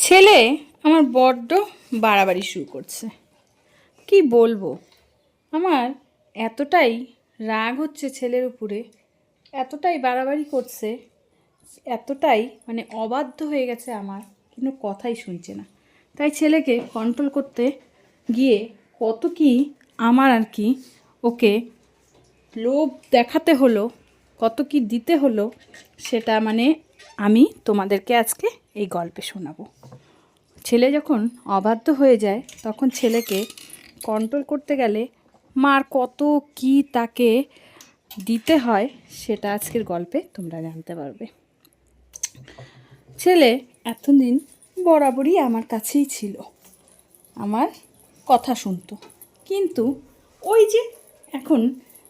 ছেলে আমার বড্ড বাড়াবাড়ি শুরু করছে। কি বলব? আমার এতটাই রাগ হচ্ছে ছেলের উপরে, এতটাই বাড়াবাড়ি করছে, এতটাই মানে অবাধ্য হয়ে গেছে আমার, কোনো কথাই শুনছে না। তাই ছেলেকে কন্ট্রোল করতে গিয়ে কত কি আমার আর কি ওকে লোভ দেখাতে হলো কত কি দিতে হলো সেটা মানে আমি তোমাদেরকে আজকে এই গল্পে শোনাবো। ছেলে যখন অবাধ্য হয়ে যায়, তখন ছেলেকে কন্ট্রোল করতে গেলে মার কত কি তাকে দিতে হয় সেটা আজকের গল্পে তোমরা জানতে পারবে। ছেলে এতদিন বরাবরই আমার কাছেই ছিল, আমার কথা শুনতো। কিন্তু ওই যে এখন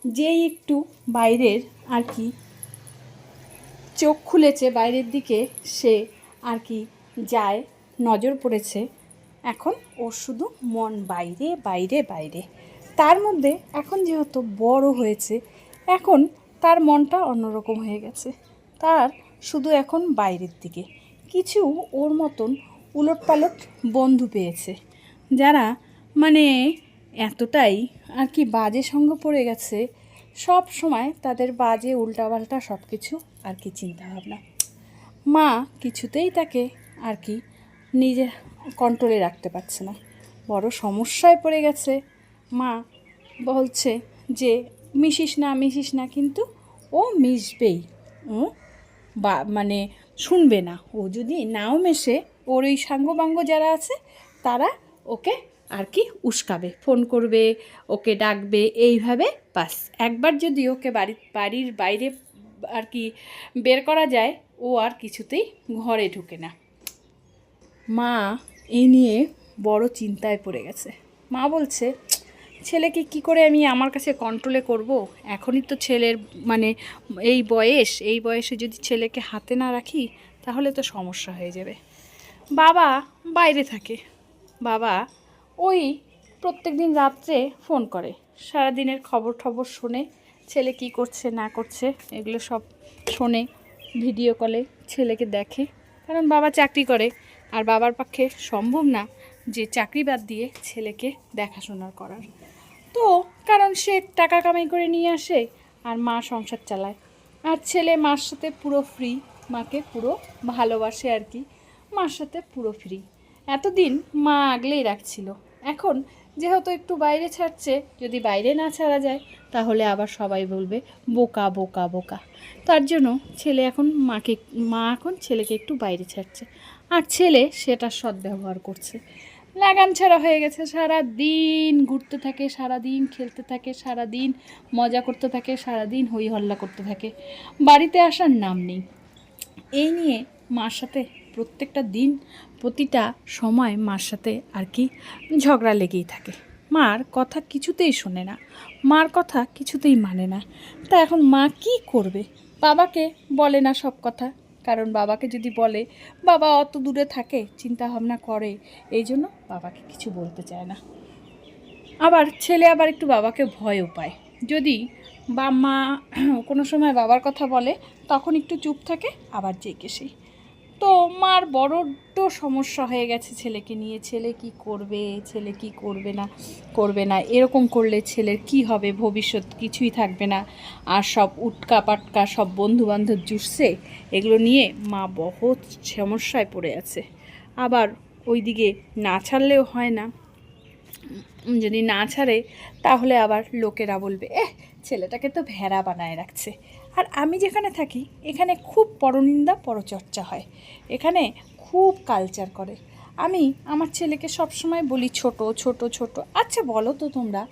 যেই একটু বাইরের আর কি চোখ খুলেছে, বাইরের দিকে সে আর কি যায়, নজর পড়েছে। এখন ওর শুধু মন বাইরে বাইরে বাইরে। তার মধ্যে এখন যেহেতু বড় হয়েছে, এখন তার মনটা অন্যরকম হয়ে গেছে। তার শুধু এখন বাইরের দিকে। কিছু ওর মতন উলটপালট বন্ধু পেয়েছে, যারা মানে এতটাই আর কি বাজে সঙ্গ পড়ে গেছে সব সময় তাদের বাজে, উল্টাপাল্টা সব কিছু আর কি চিন্তাভাবনা। মা কিছুতেই তাকে আর কি নিজের কন্ট্রোলে রাখতে পারছে না। বড় সমস্যায় পড়ে গেছে। মা বলছে যে, মিশিস না মিশিস না, কিন্তু ও মিশবেই। ও বা মানে শুনবে না। ও যদি নাও মেশে, ওর ওই সাঙ্গবাঙ্গ যারা আছে, তারা ওকে আর কি, উস্কাবে, ফোন করবে, ওকে ডাকবে, এইভাবে বাস। একবার যদি ওকে বাড়ি, বাড়ির বাইরে আর কি বের করা যায়, ও আর কিছুতেই ঘরে ঢুকে না। মা এ নিয়ে বড় চিন্তায় পড়ে গেছে। মা বলছে, ছেলেকে কি করে আমি আমার কাছে কন্ট্রোলে করব? এখনই তো ছেলের মানে এই বয়স, এই বয়সে যদি ছেলেকে হাতে না রাখি, তাহলে তো সমস্যা হয়ে যাবে। বাবা বাইরে থাকে। বাবা ওই প্রত্যেক দিন রাত্রে ফোন করে। সারাদিনের খবর টবর শোনে, ছেলে কি করছে, না করছে, এগুলো সব শোনে ভিডিও কলে ছেলেকে দেখে। কারণ বাবা চাকরি করে, আর বাবার পক্ষে সম্ভব না যে চাকরি বাদ দিয়ে ছেলেকে দেখাশোনার করার। তো কারণ সে টাকা কামাই করে নিয়ে আসে, আর মা সংসার চালায়। আর ছেলে মার সাথে পুরো ফ্রি মাকে পুরো ভালোবাসে আর কি, মার সাথে পুরো ফ্রি এতদিন মা আগলেই রাখছিল। এখন যেহেতু একটু বাইরে ছাড়ছে, যদি বাইরে না ছাড়া যায়, তাহলে আবার সবাই বলবে, বোকা বোকা বোকা। তার জন্য ছেলে এখন মাকে, মা এখন ছেলেকে একটু বাইরে ছাড়ছে। আর ছেলে সেটা সদ্ব্যবহার করছে। লাগাম ছাড়া হয়ে গেছে সারা দিন ঘুরতে থাকে সারা দিন খেলতে থাকে সারা দিন মজা করতে থাকে সারা দিন হই হল্লা করতে থাকে। বাড়িতে আসার নাম নেই। এই নিয়ে মার সাথে প্রত্যেকটা দিন প্রতিটা সময় মার সাথে আর কি ঝগড়া লেগেই থাকে। মার কথা কিছুতেই শোনে না, মার কথা কিছুতেই মানে না। তা এখন মা কি করবে? বাবাকে বলে না সব কথা, কারণ বাবাকে যদি বলে, বাবা অত দূরে থাকে, চিন্তা ভাবনা করে, এই জন্য বাবাকে কিছু বলতে চায় না। আবার ছেলে আবার একটু বাবাকে ভয়ও পায়। যদি বা মা কোনো সময় বাবার কথা বলে, তখন একটু চুপ থাকে, আবার জেগে সেই তো মার বড় সমস্যা হয়ে গেছে ছেলেকে নিয়ে। ছেলে কি করবে? ছেলে কি করবে না? করবে না। এরকম করলে ছেলের কি হবে? ভবিষ্যৎ কিছুই থাকবে না। আর সব উটকা পাটকা সব বন্ধু বান্ধব জুটছে। এগুলো নিয়ে মা বহুত সমস্যায় পড়ে আছে। আবার ওইদিকে না ছাড়লেও হয় না। যদি না ছাড়ে, তাহলে আবার লোকেরা বলবে এ ছেলেটাকে তো ভেড়া বানায় রাখছে। আর আমি যেখানে থাকি, এখানে খুব পরনিন্দা, পরচর্চা হয়। এখানে খুব কালচার করে। আমি আমার ছেলেকে সবসময় বলি, ছোট ছোট ছোট। আচ্ছা বলো তো তোমরা।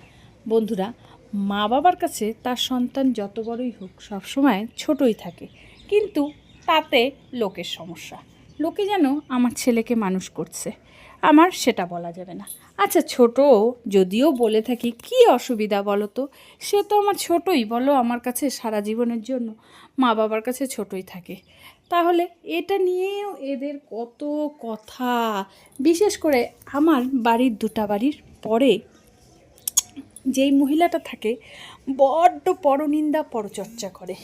বন্ধুরা মা বাবার কাছে তার সন্তান যত বড়ই হোক, সবসময় ছোটই থাকে। কিন্তু তাতে লোকের সমস্যা। লোকে যেন আমার ছেলেকে মানুষ করছে। আমার সেটা বলা যাবে না। আচ্ছা ছোট, যদিও বলে থাকি, কি অসুবিধা বলো তো সে তো আমার ছোটই, বলো আমার কাছে সারা জীবনের জন্য। মা বাবার কাছে ছোটই থাকে। তাহলে এটা নিয়েও এদের কত কথা? বিশেষ করে আমার বাড়ির দুটা বাড়ির পরে যেই মহিলাটা থাকে, বড্ড পরনিন্দা, পরচর্চা করে।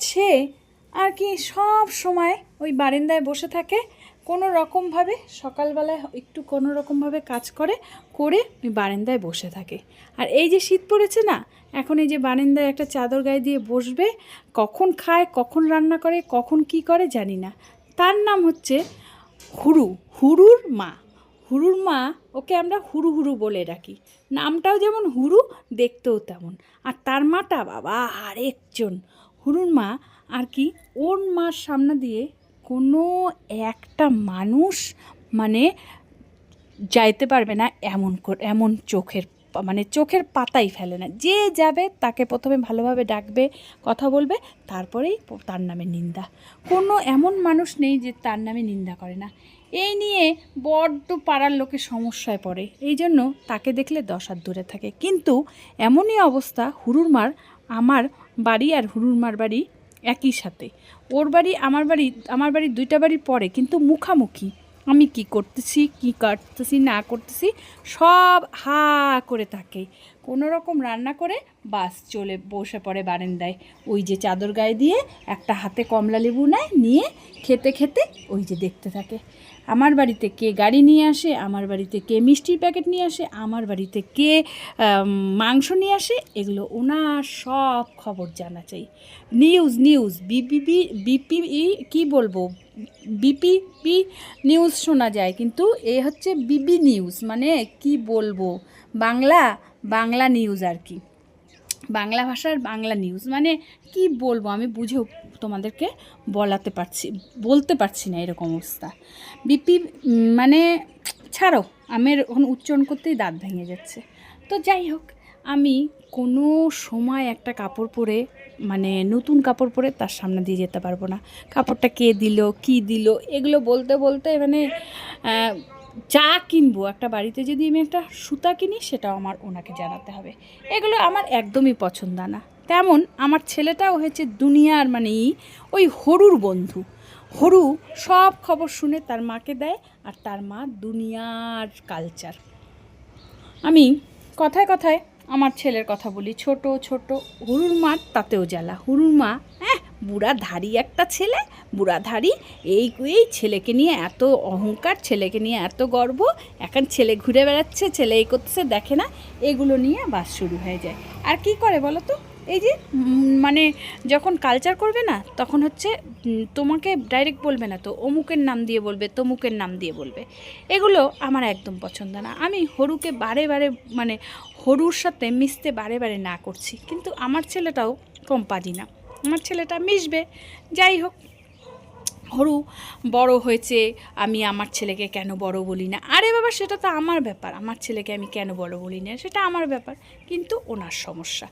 সে আর কি সব সময় ওই বারান্দায় বসে থাকে, কোনো রকমভাবে সকালবেলায় একটু কোনো রকমভাবে কাজ করে করে ওই বারান্দায় বসে থাকে। আর এই যে শীত পড়েছে না, এখন এই যে বারান্দায় একটা চাদর গায়ে দিয়ে বসবে, কখন খায়, কখন রান্না করে, কখন কি করে জানি না। তার নাম হচ্ছে হুরু, হুরুর মা। হুরুর মা ওকে আমরা হুরু হুরু বলে ডাকি। নামটাও যেমন হুরু, দেখতেও তেমন। আর তার মাটা বাবা, আরেকজন। হুরুর মা আর কি? ওর মার সামনে দিয়ে কোনো একটা মানুষ মানে যাইতে পারবে না এমন এমন চোখের মানে চোখের পাতাই ফেলে না। যে যাবে তাকে প্রথমে ভালোভাবে ডাকবে, কথা বলবে, তারপরেই তার নামে নিন্দা। কোনো এমন মানুষ নেই যে তার নামে নিন্দা করে না। এই নিয়ে বড্ড পাড়ার লোকের সমস্যায় পড়ে। এই জন্য তাকে দেখলে দশ হাত দূরে থাকে। কিন্তু এমনই অবস্থা হুরুরমার আমার বাড়ি আর হুরুরমার বাড়ি একই সাথে। ওর বাড়ি, আমার বাড়ি আমার বাড়ি দুইটা বাড়ি পরে, কিন্তু মুখামুখি। আমি কি করতেছি, কি কাটতেছি, না করতেছি, সব হা করে থাকে। কোনো রকম রান্না করে বাস চলে, বসে পড়ে বারেন্দায়। ওই যে চাদর গায়ে দিয়ে একটা হাতে কমলা লেবু নেয়, নিয়ে খেতে খেতে ওই যে দেখতে থাকে। আমার বাড়িতে কে গাড়ি নিয়ে আসে, আমার বাড়িতে কে মিষ্টির প্যাকেট নিয়ে আসে, আমার বাড়িতে কে মাংস নিয়ে আসে, এগুলো ওনার সব খবর জানা চাই। নিউজ নিউজ, বিপিপি বিপি কি বলব? বিপিপি নিউজ শোনা যায়, কিন্তু এ হচ্ছে বিবি নিউজ মানে কি বলব? বাংলা বাংলা নিউজ আর কি। বাংলা ভাষার বাংলা নিউজ মানে কি বলব? আমি বুঝেও তোমাদেরকে বলাতে পারছি, বলতে পারছি না এরকম অবস্থা। বিপি মানে ছাড়ো, আমের এখন উচ্চারণ করতেই দাঁত ভেঙে যাচ্ছে। তো যাই হোক, আমি কোনো সময় একটা কাপড় পরে মানে নতুন কাপড় পরে তার সামনে দিয়ে যেতে পারব না। কাপড়টা কে দিল, কি দিল, এগুলো বলতে বলতে মানে যা কিনবো, একটা বাড়িতে যদি আমি একটা সুতা কিনি, সেটাও আমার ওনাকে জানাতে হবে। এগুলো আমার একদমই পছন্দ না। তেমন আমার ছেলেটাও হয়েছে দুনিয়ার মানে ওই হরুর বন্ধু। হরু সব খবর শুনে তার মাকে দেয় আর তার মা দুনিয়ার কালচার আমি কথায় কথায় আমার ছেলের কথা বলি, ছোট ছোট, হুরুর মার তাতেও জ্বালা। হুরুর মা হ্যাঁ বুড়া ধারি একটা ছেলে বুড়া ধারি এই এই ছেলেকে নিয়ে এত অহংকার, ছেলেকে নিয়ে এত গর্ব। এখন ছেলে ঘুরে বেড়াচ্ছে, ছেলে এই করতেছে দেখে না, এগুলো নিয়ে বাস শুরু হয়ে যায়। আর কি করে বলো তো? এই যে মানে যখন কালচার করবে না, তখন হচ্ছে তোমাকে ডাইরেক্ট বলবে না তো, অমুকের নাম দিয়ে বলবে, তমুকের নাম দিয়ে বলবে। এগুলো আমার একদম পছন্দ না। আমি হরুকে বারে বারে মানে হরুর সাথে মিশতে বারে বারে না করছি। কিন্তু আমার ছেলেটাও কম পাজি না। আমার ছেলেটা মিশবে। যাই হোক হরু বড় হয়েছে, আমি আমার ছেলেকে কেন বড় বলি না? আরে বাবা, সেটা তো আমার ব্যাপার। আমার ছেলেকে আমি কেন বড় বলি না? সেটা আমার ব্যাপার, কিন্তু ওনার সমস্যা।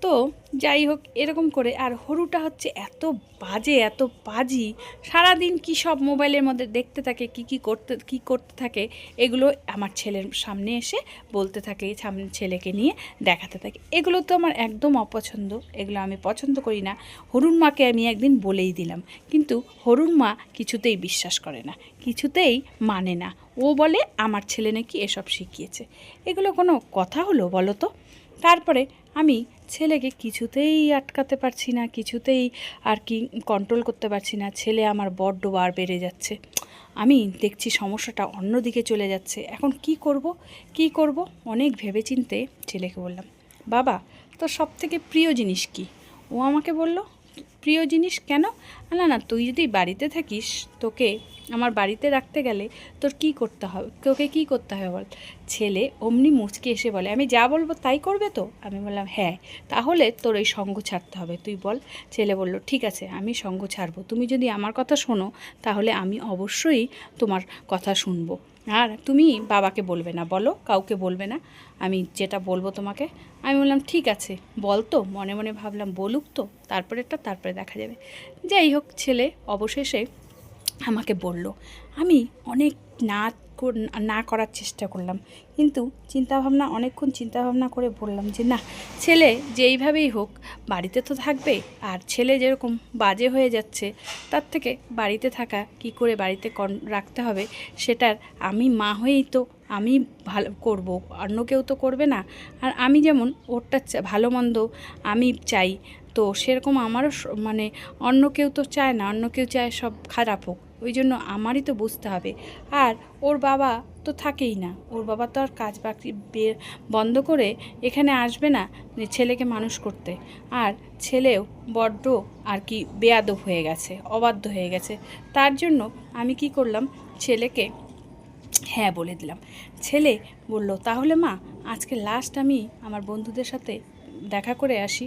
তো যাই হোক, এরকম করে। আর হরুটা হচ্ছে এত বাজে, এত পাজি সারাদিন কি সব মোবাইলের মধ্যে দেখতে থাকে, কি কি করতে কি করতে থাকে, এগুলো আমার ছেলের সামনে এসে বলতে থাকে, সামনে ছেলেকে নিয়ে দেখাতে থাকে। এগুলো তো আমার একদম অপছন্দ। এগুলো আমি পছন্দ করি না। হরুণ মাকে আমি একদিন বলেই দিলাম। কিন্তু হরুণ মা কিছুতেই বিশ্বাস করে না, কিছুতেই মানে না। ও বলে, আমার ছেলে নাকি এসব শিখিয়েছে। এগুলো কোনো কথা হলো বলো তো? তারপরে, আমি ছেলেকে কিছুতেই আটকাতে পারছি না, কিছুতেই আর কি কন্ট্রোল করতে পারছি না। ছেলে আমার বড্ড বার বেড়ে যাচ্ছে। আমি দেখছি সমস্যাটা অন্যদিকে চলে যাচ্ছে। এখন কি করব? কি করব? অনেক ভেবেচিন্তে ছেলেকে বললাম, বাবা, তোর সব থেকে প্রিয় জিনিস কি? ও আমাকে বলল প্রিয় জিনিস কেন? না না, তুই যদি বাড়িতে থাকিস, তোকে আমার বাড়িতে রাখতে গেলে তোর কি করতে হবে? তোকে কি করতে হবে বল? ছেলে অমনি মুচকে এসে বলে, আমি যা বলব তাই করবে তো? আমি বললাম হ্যাঁ তাহলে তোর এই সঙ্গ ছাড়তে হবে। তুই বল? ছেলে বলল, ঠিক আছে, আমি সঙ্গ ছাড়বো। তুমি যদি আমার কথা শোনো, তাহলে আমি অবশ্যই তোমার কথা শুনব। আর তুমি বাবাকে বলবে না, বলো, কাউকে বলবে না। আমি যেটা বলব তোমাকে, আমি বললাম, ঠিক আছে, বল তো। মনে মনে ভাবলাম, বলুক তো তারপরেটা তারপরে দেখা যাবে। যাই হোক, ছেলে অবশেষে আমাকে বলল, আমি অনেক না কর- না করার চেষ্টা করলাম। কিন্তু চিন্তাভাবনা, অনেকক্ষণ চিন্তাভাবনা করে বললাম যে, না, ছেলে যেইভাবেই হোক, বাড়িতে তো থাকবে, আর ছেলে যেরকম বাজে হয়ে যাচ্ছে, তার থেকে বাড়িতে থাকা, কি করে বাড়িতে রাখতে হবে, সেটার আমি মা হয়েই তো আমি ভালো করব, অন্য কেউ তো করবে না। আর আমি যেমন ওরটা ভালো মন্দ আমি চাই, তো সেরকম আমারও মানে অন্য কেউ তো চায় না, অন্য কেউ চায় সব খারাপ হোক। ওই জন্য আমারই তো বুঝতে হবে। আর ওর বাবা তো থাকেই না। ওর বাবা তো আর কাজ বাকরি বন্ধ করে এখানে আসবে না ছেলেকে মানুষ করতে। আর ছেলেও বড্ড আর কি বেয়াদব হয়ে গেছে, অবাধ্য হয়ে গেছে। তার জন্য আমি কি করলাম, ছেলেকে হ্যাঁ বলে দিলাম। ছেলে বলল, তাহলে মা, আজকে লাস্ট আমি আমার বন্ধুদের সাথে দেখা করে আসি।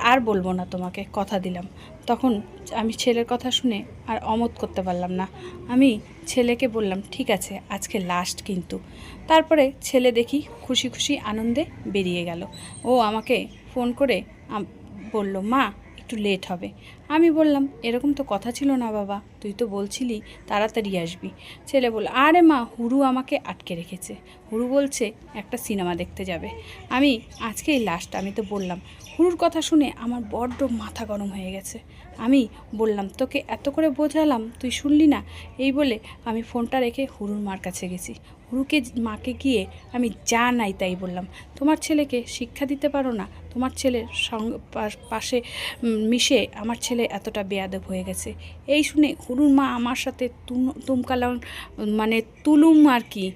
আর বলব না তোমাকে, কথা দিলাম। তখন আমি ছেলের কথা শুনে আর অমত করতে পারলাম না। আমি ছেলেকে বললাম, ঠিক আছে, আজকে লাস্ট কিন্তু। তারপরে ছেলে দেখি খুশি খুশি আনন্দে বেরিয়ে গেল। ও আমাকে ফোন করে বলল, মা একটু লেট হবে। আমি বললাম, এরকম তো কথা ছিল না বাবা, তুই তো বলছিলি তাড়াতাড়ি আসবি। ছেলে বলল, আরে মা, হুরু আমাকে আটকে রেখেছে। হুরু বলছে, একটা সিনেমা দেখতে যাবে। আমি আজকেই লাস্ট আমি তো বললাম। হুরুর কথা শুনে আমার বড্ড মাথা গরম হয়ে গেছে। আমি বললাম, তোকে এত করে বোঝালাম, তুই শুনলি না? এই বলে আমি ফোনটা রেখে হুরুর মার কাছে গেছি। হুরুকে মাকে গিয়ে আমি যা নাই তাই বললাম। তোমার ছেলেকে শিক্ষা দিতে পারো না, তোমার ছেলের পাশে মিশে আমার ছেলে এতটা বেয়াদব হয়ে গেছে। এই শুনে হুরুর মা আমার সাথে তুম- তুমকালাম মানে তুলুম আর কি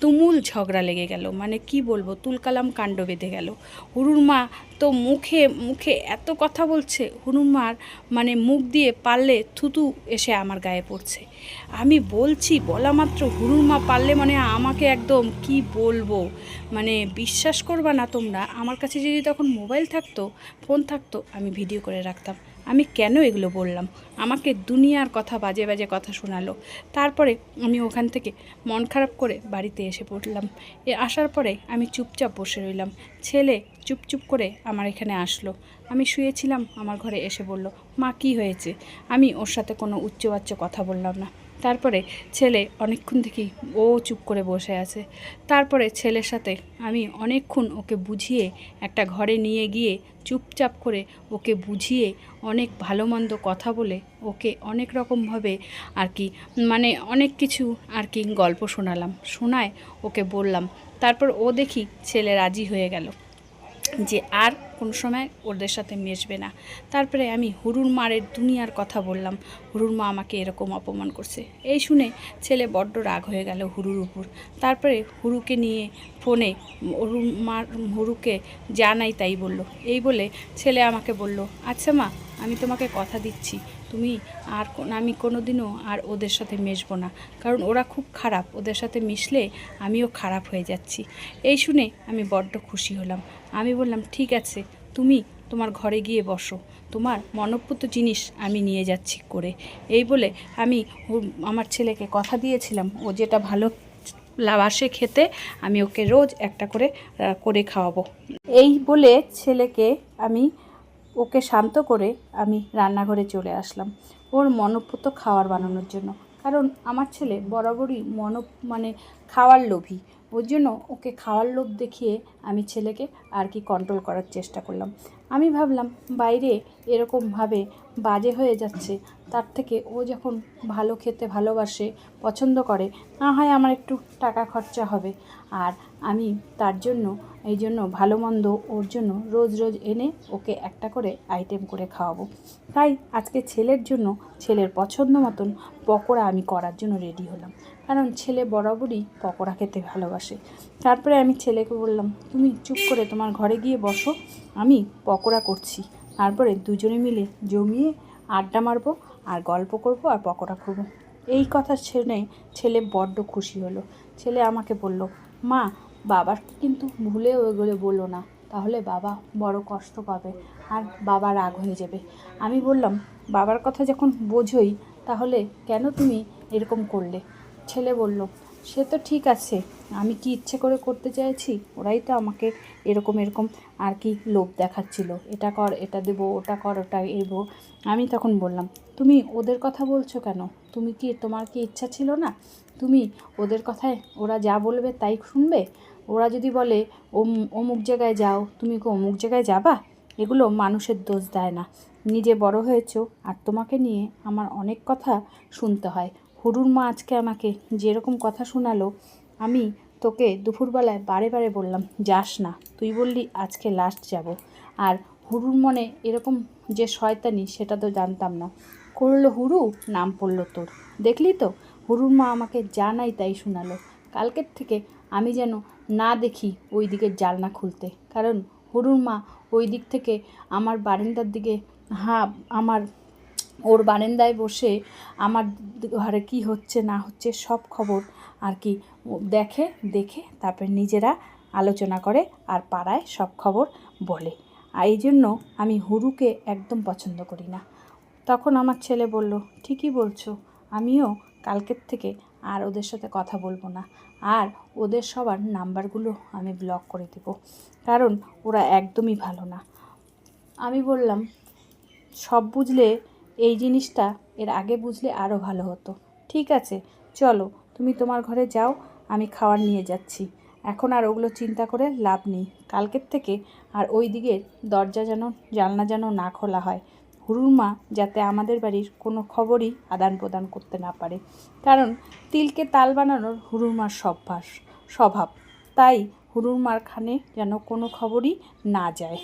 তুমুল ঝগড়া লেগে গেল। মানে কি বলব, তুলকালাম কাণ্ড বেঁধে গেল। হুরুর মা তো মুখে মুখে এত কথা বলছে, হুরুর মার মানে মুখ দিয়ে পারলে থুতু এসে আমার গায়ে পড়ছে। আমি বলছি, বলা মাত্র হুরুর মা পারলে মানে আমাকে একদম কি বলব? মানে বিশ্বাস করবা না তোমরা, আমার কাছে যদি তখন মোবাইল থাকতো, ফোন থাকতো, আমি ভিডিও করে রাখতাম। আমি কেন এগুলো বললাম? আমাকে দুনিয়ার কথা বাজে বাজে কথা শোনালো। তারপরে আমি ওখান থেকে মন খারাপ করে বাড়িতে এসে পড়লাম। এ আসার পরে আমি চুপচাপ বসে রইলাম। ছেলে চুপচুপ করে আমার এখানে আসলো। আমি শুয়েছিলাম, আমার ঘরে এসে বলল, মা, কি হয়েছে? আমি ওর সাথে কোনো উচ্চবাচ্য কথা বললাম না। তারপরে ছেলে অনেকক্ষণ থেকেই ও চুপ করে বসে আছে। তারপরে ছেলের সাথে আমি অনেকক্ষণ ওকে বুঝিয়ে একটা ঘরে নিয়ে গিয়ে চুপচাপ করে ওকে বুঝিয়ে অনেক ভালো মন্দ কথা বলে ওকে অনেক রকমভাবে আর কি মানে অনেক কিছু আর কি গল্প শোনালাম। শোনায় ওকে বললাম। তারপর ও দেখি ছেলে রাজি হয়ে গেল। যে আর কোনো সময় ওদের সাথে মেশবে না। তারপরে আমি হুরুর মারের দুনিয়ার কথা বললাম। হুরুর মা আমাকে এরকম অপমান করছে। এই শুনে ছেলে বড্ড রাগ হয়ে গেল হুরুর উপর। তারপরে হুরুকে নিয়ে ফোনে হুরুর মার হুরুকে জানাই তাই বলল। এই বলে ছেলে আমাকে বলল আচ্ছা মা, আমি তোমাকে কথা দিচ্ছি। তুমি আর কোন- আমি কোনোদিনও আর ওদের সাথে মিশবো না। কারণ ওরা খুব খারাপ, ওদের সাথে মিশলে আমিও খারাপ হয়ে যাচ্ছি। এই শুনে আমি বড্ড খুশি হলাম। আমি বললাম, ঠিক আছে, তুমি তোমার ঘরে গিয়ে বসো। তোমার মনপ্রত জিনিস আমি নিয়ে যাচ্ছি করে। এই বলে আমি আমার ছেলেকে কথা দিয়েছিলাম। ও যেটা ভালো লাবাসে খেতে, আমি ওকে রোজ একটা করে করে খাওয়াবো। এই বলে ছেলেকে আমি ওকে শান্ত করে আমি রান্নাঘরে চলে আসলাম ওর মনপ্রত খাবার বানানোর জন্য। কারণ আমার ছেলে বরাবরই মন মানে খাওয়ার লোভী। ওর জন্য ওকে খাওয়ার লোভ দেখিয়ে আমি ছেলেকে আর কি কন্ট্রোল করার চেষ্টা করলাম। আমি ভাবলাম, বাইরে এরকমভাবে বাজে হয়ে যাচ্ছে, তার থেকে ও যখন ভালো খেতে ভালোবাসে, পছন্দ করে, না হয় আমার একটু টাকা খরচা হবে। আর আমি তার জন্য, এই জন্য ভালো মন্দ ওর জন্য রোজ রোজ এনে ওকে একটা করে আইটেম করে খাওয়াবো। তাই আজকে ছেলের জন্য, ছেলের পছন্দ মতন পকোড়া আমি করার জন্য রেডি হলাম। কারণ ছেলে বরাবরই পকোড়া খেতে ভালোবাসে। তারপরে আমি ছেলেকে বললাম, তুমি চুপ করে তোমার ঘরে গিয়ে বসো, আমি পকোড়া করছি। তারপরে দুজনে মিলে জমিয়ে আড্ডা মারবো আর গল্প করব আর পকোড়া খাব। এই কথা শুনে ছেলে বড্ড খুশি হলো। ছেলে আমাকে বলল, মা, বাবার কিন্তু ভুলে ওইগুলো বলল না। তাহলে বাবা বড় কষ্ট পাবে আর বাবা রাগ হয়ে যাবে। আমি বললাম, বাবার কথা যখন বোঝোই, তাহলে কেন তুমি এরকম করলে? ছেলে বলল, সে তো ঠিক আছে, আমি কি ইচ্ছে করে করতে চাইছি? ওরাই তো আমাকে এরকম এরকম আর কি লোভ দেখাচ্ছিল। এটা কর, এটা দেবো, ওটা কর, ওটা এবো। আমি তখন বললাম, তুমি ওদের কথা বলছো কেন? তুমি কি, তোমার কি ইচ্ছা ছিল না? তুমি ওদের কথায়, ওরা যা বলবে তাই শুনবে? ওরা যদি বলে অমুক জায়গায় যাও, তুমি কি অমুক জায়গায় যাবা? এগুলো মানুষের দোষ দেয় না। নিজে বড় হয়েছো আর তোমাকে নিয়ে আমার অনেক কথা শুনতে হয়। হুরুর মা আজকে আমাকে যেরকম কথা শোনালো, আমি তোকে দুপুরবেলায় বারে বারে বললাম, যাস না, তুই বললি আজকে লাস্ট যাব। আর হুরুর মনে এরকম যে শয়তানি, সেটা তো জানতাম না। করল হুরু, নাম পড়ল তোর। দেখলি তো, হুরুর মা আমাকে যা নাই তাই শোনালো। কালকের থেকে আমি যেন না দেখি ওই দিকের জালনা খুলতে। কারণ হুরুর মা ওই দিক থেকে আমার বারান্দার দিকে হ্যাঁ আমার ওর বারেন্দায় বসে আমার ঘরে কি হচ্ছে, না হচ্ছে সব খবর আর কি দেখে দেখে তারপরে নিজেরা আলোচনা করে আর পাড়ায় সব খবর বলে। আর এই জন্য আমি হুরুকে একদম পছন্দ করি না। তখন আমার ছেলে বলল, ঠিকই বলছো, আমিও কালকের থেকে আর ওদের সাথে কথা বলব না। আর ওদের সবার নাম্বারগুলো আমি ব্লক করে দেব, কারণ ওরা একদমই ভালো না। আমি বললাম, সব বুঝলে এই জিনিসটা এর আগে বুঝলে আরও ভালো হতো। ঠিক আছে, চলো, তুমি তোমার ঘরে যাও, আমি খাবার নিয়ে যাচ্ছি। এখন আর ওগুলো চিন্তা করে লাভ নেই। কালকের থেকে আর ওই দিকের দরজা যেন, জানলা যেন না খোলা হয়। হুরুর মা যাতে আমাদের বাড়ির কোনো খবরই আদান প্রদান করতে না পারে। কারণ তিলকে তাল বানানোর হুরুর মার স্বভাব। তাই হুরুর মার খানে যেন কোনো খবরই না যায়।